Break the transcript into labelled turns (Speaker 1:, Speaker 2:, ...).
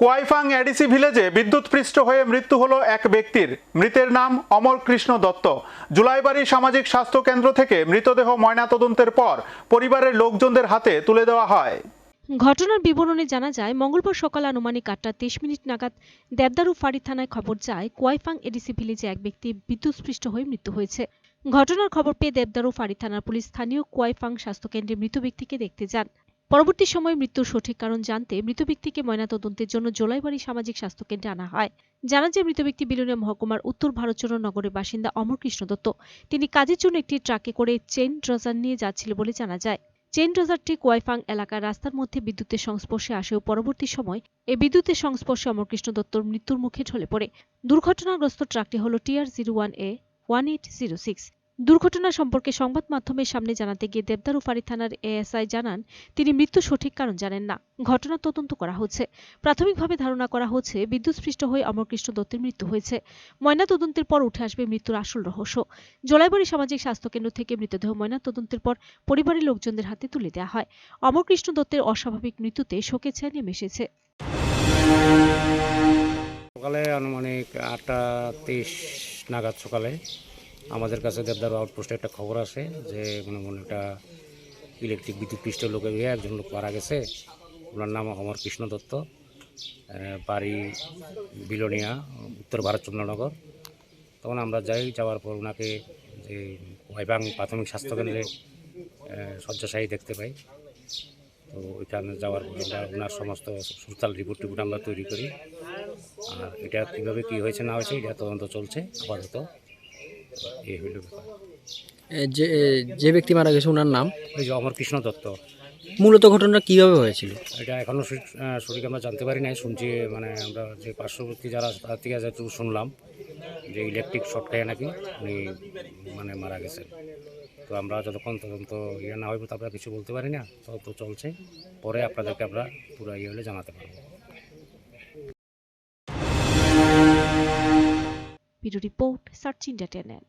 Speaker 1: কোয়াইফাং ADC ভিলেজে বিদ্যুৎপৃষ্ট হয়ে মৃত্যু হলো এক ব্যক্তির। মৃতের নাম অমর কৃষ্ণ দত্ত। জুলাইবাড়ি সামাজিক স্বাস্থ্য কেন্দ্র থেকে মৃতদেহ ময়নাতদন্তের পর পরিবারের লোকজনদের হাতে তুলে দেওয়া হয়।
Speaker 2: ঘটনার বিবরণে জানা যায়, মঙ্গলবার সকাল আনুমানিক আটটা তেইশ মিনিট নাগাদ দেবদারু ফাঁড়ি থানায় খবর যায়, কোয়াইফাং এডিসি ভিলেজে এক ব্যক্তি বিদ্যুৎস্পৃষ্ট হয়ে মৃত্যু হয়েছে। ঘটনার খবর পেয়ে দেবদারু ফাঁড়ি থানার পুলিশ স্থানীয় কোয়াইফাং স্বাস্থ্যকেন্দ্রে মৃত ব্যক্তিকে দেখতে যান। পরবর্তী সময়ে মৃত্যুর সঠিক কারণ জানতে মৃত ব্যক্তিকে ময়নাতদন্তের জন্য জোলাইবাড়ি সামাজিক স্বাস্থ্যকেন্দ্রে আনা হয়। জানা যায়, মৃত ব্যক্তি বিলুনিয়া মহকুমার উত্তর ভারতচন্দ্র নগরের বাসিন্দা অমর কৃষ্ণ দত্ত। তিনি কাজের জন্য একটি ট্রাকে করে চেইন ড্রজার নিয়ে যাচ্ছিল বলে জানা যায়। চেইন ড্রজারটি কোয়াইফাং এলাকার রাস্তার মধ্যে বিদ্যুতের সংস্পর্শে আসেও পরবর্তী সময় এই বিদ্যুতের সংস্পর্শে অমরকৃষ্ণ দত্তর মৃত্যুর মুখে ঢলে পড়ে। দুর্ঘটনাগ্রস্ত ট্রাকটি হল TR zero one A one eight zero six. দুর্ঘটনা সম্পর্কে সংবাদ মাধ্যমের সামনে জানাতে গিয়ে দেবদারু ফাঁড়ি থানার এএসআই জানান, তিনি মৃত্যুর সঠিক কারণ জানেন না। ঘটনা তদন্ত করা হচ্ছে। প্রাথমিকভাবে ধারণা করা হচ্ছে, বিদ্যুৎস্পৃষ্ট হয়ে অমরকৃষ্ণ দত্তের মৃত্যু হয়েছে। ময়না তদন্তের পর উঠে আসবে মৃত্যুর আসল রহস্য। জলাইবাড়ি সামাজিক স্বাস্থ্যকেন্দ্র থেকে মৃতদেহ ময়না তদন্তের পর পরিবারের লোকজনদের হাতে তুলে দেওয়া হয়। অমরকৃষ্ণ দত্তের অস্বাভাবিক মৃত্যুতে শোকে ছায়া নেমে এসেছে
Speaker 3: সকালে আনুমানিক আটটা তেইশ নাগাদ সকালে আমাদের কাছে দেবদার আউটপোস্টে একটা খবর আসে যে, মনে মনে একটা ইলেকট্রিক বিদ্যুৎ পৃষ্ঠ লোকে হয়ে একজন লোক মারা গেছে। ওনার নাম অমর কৃষ্ণ দত্ত। বাড়ি বিলোনিয়া, উত্তর ভারত চন্দ্রনগর। তখন আমরা যাই, যাওয়ার পর ওনাকে যে ওয়াইবাং প্রাথমিক স্বাস্থ্যকেন্দ্রে শয্যাশায়ী দেখতে পাই। তো ওইখানে যাওয়ার পর আমরা ওনার সমস্ত সুতাল রিপোর্ট টিপোর্ট আমরা তৈরি করি। আর এটা কীভাবে কী হয়েছে না হয়েছে, এটা তদন্ত চলছে আপাতত। এই হইল
Speaker 4: যে যে ব্যক্তি মারা গেছে ওনার নাম?
Speaker 3: ওই যে অমর কৃষ্ণ দত্ত।
Speaker 4: মূলত ঘটনাটা কীভাবে হয়েছিল?
Speaker 3: এটা এখনও সঠিক আমরা জানতে পারি নাই শুনছি মানে আমরা যে পার্শ্ববর্তী যারা তার থেকে যেহেতু শুনলাম যে ইলেকট্রিক শর্ট খেয়ে নাকি উনি মানে মারা গেছেন। তো আমরা যতক্ষণ তদন্ত ইয়ে না হইব তো আমরা কিছু বলতে পারি না তদন্ত চলছে। পরে আপনাদেরকে আমরা পুরো ইয়ে হলে জানাতে পারব।
Speaker 2: Bureau report search India টেনেল